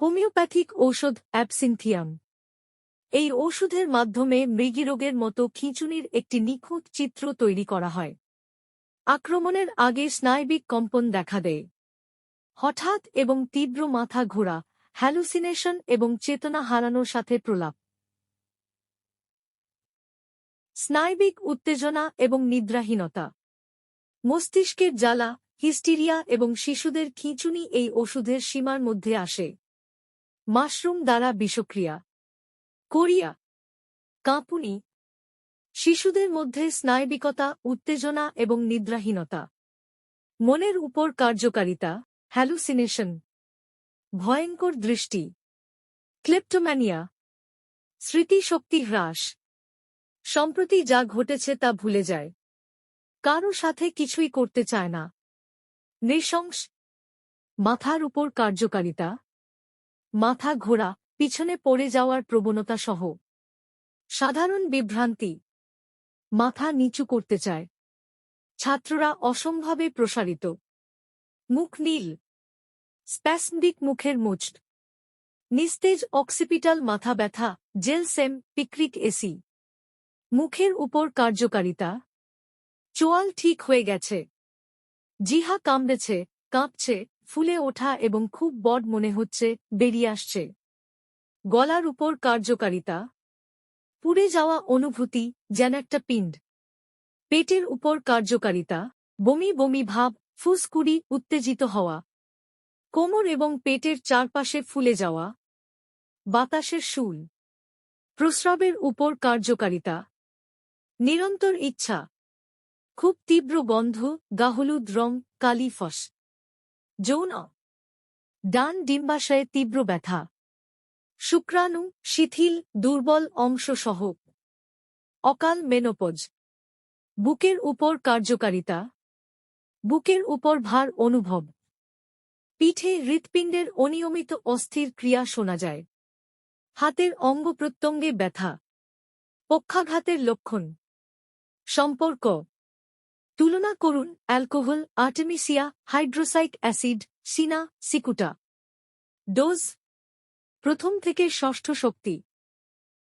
Homeopathic ঔষধ অ্যাবসিনথিয়াম। এই ওষুধের মাধ্যমে মৃগীরোগের মতো খিঁচুনির একটি নিখুঁত চিত্র তৈরি করা হয়। আক্রমণের আগে স্নায়বিক কম্পন দেখা দেয়। হঠাৎ এবং তীব্র মাথা ঘোরা, হ্যালুসিনেশন এবং চেতনা হারানোর সাথে প্রলাপ। স্নায়বিক উত্তেজনা এবং নিদ্রাহীনতা। মস্তিষ্কের জ্বালা, হিস্টিরিয়া এবং শিশুদের খিঁচুনি এই ওষুধের সীমার মধ্যে আসে। মাশরুম দ্বারা বিষক্রিয়া, কোরিয়া, কাঁপুনি, শিশুদের মধ্যে স্নায়বিকতা, উত্তেজনা এবং নিদ্রাহীনতা, মনের উপর কার্যকারিতা, হ্যালুসিনেশন, ভয়ঙ্কর দৃষ্টি, ক্লেপ্টোম্যানিয়া, স্মৃতিশক্তি হ্রাস, সম্প্রতি যা ঘটেছে তা ভুলে যায়, কারও সাথে কিছুই করতে চায় না, নৃশংস, মাথার উপর কার্যকারিতা মাথা ঘোরা, পিছনে পড়ে যাওয়ার প্রবণতা সহ সাধারণ বিভ্রান্তি। মাথা নিচু করতে চায়। ছাত্ররা অসম্ভাবে প্রসারিত। মুখ নীল। স্প্যাসমিক মুখের মুচট নিস্তেজ অক্সিপিটাল মাথা ব্যথা জেলসেম পিক্রিক এসি। মুখের উপর কার্যকারিতা। চোয়াল ঠিক হয়ে গেছে। জিহা কামড়েছে, কাঁপছে ফুলে ওঠা এবং খুব বড মনে হচ্ছে, বেরিয়ে আসছে। গলার উপর কার্যকারিতা। পুড়ে যাওয়া অনুভূতি, যেন একটা পিণ্ড। পেটের উপর কার্যকারিতা। বমি বমি ভাব, ফুসকুড়ি, উত্তেজিত হওয়া। কোমর এবং পেটের চারপাশে ফুলে যাওয়া। বাতাসের শুল। প্রস্রাবের উপর কার্যকারিতা। নিরন্তর ইচ্ছা। খুব তীব্র গন্ধ গাহলুদ রং, কালি ফস। যৌন। ডান ডিম্বাশয়ে তীব্র ব্যথা। শুক্রাণু, শিথিল, দুর্বল অংশ সহ অকাল মেনোপজ। বুকের উপর কার্যকারিতা। বুকের উপর ভার অনুভব। পিঠে হৃৎপিণ্ডের অনিয়মিত অস্থির ক্রিয়া শোনা যায়। হাতের অঙ্গ প্রত্যঙ্গে ব্যথা। পক্ষাঘাতের লক্ষণ। সম্পর্ক। তুলনা করুন alcohol artemisia hydrocyanic acid cina cicuta. Dose. প্রথম থেকে ষষ্ঠ শক্তি।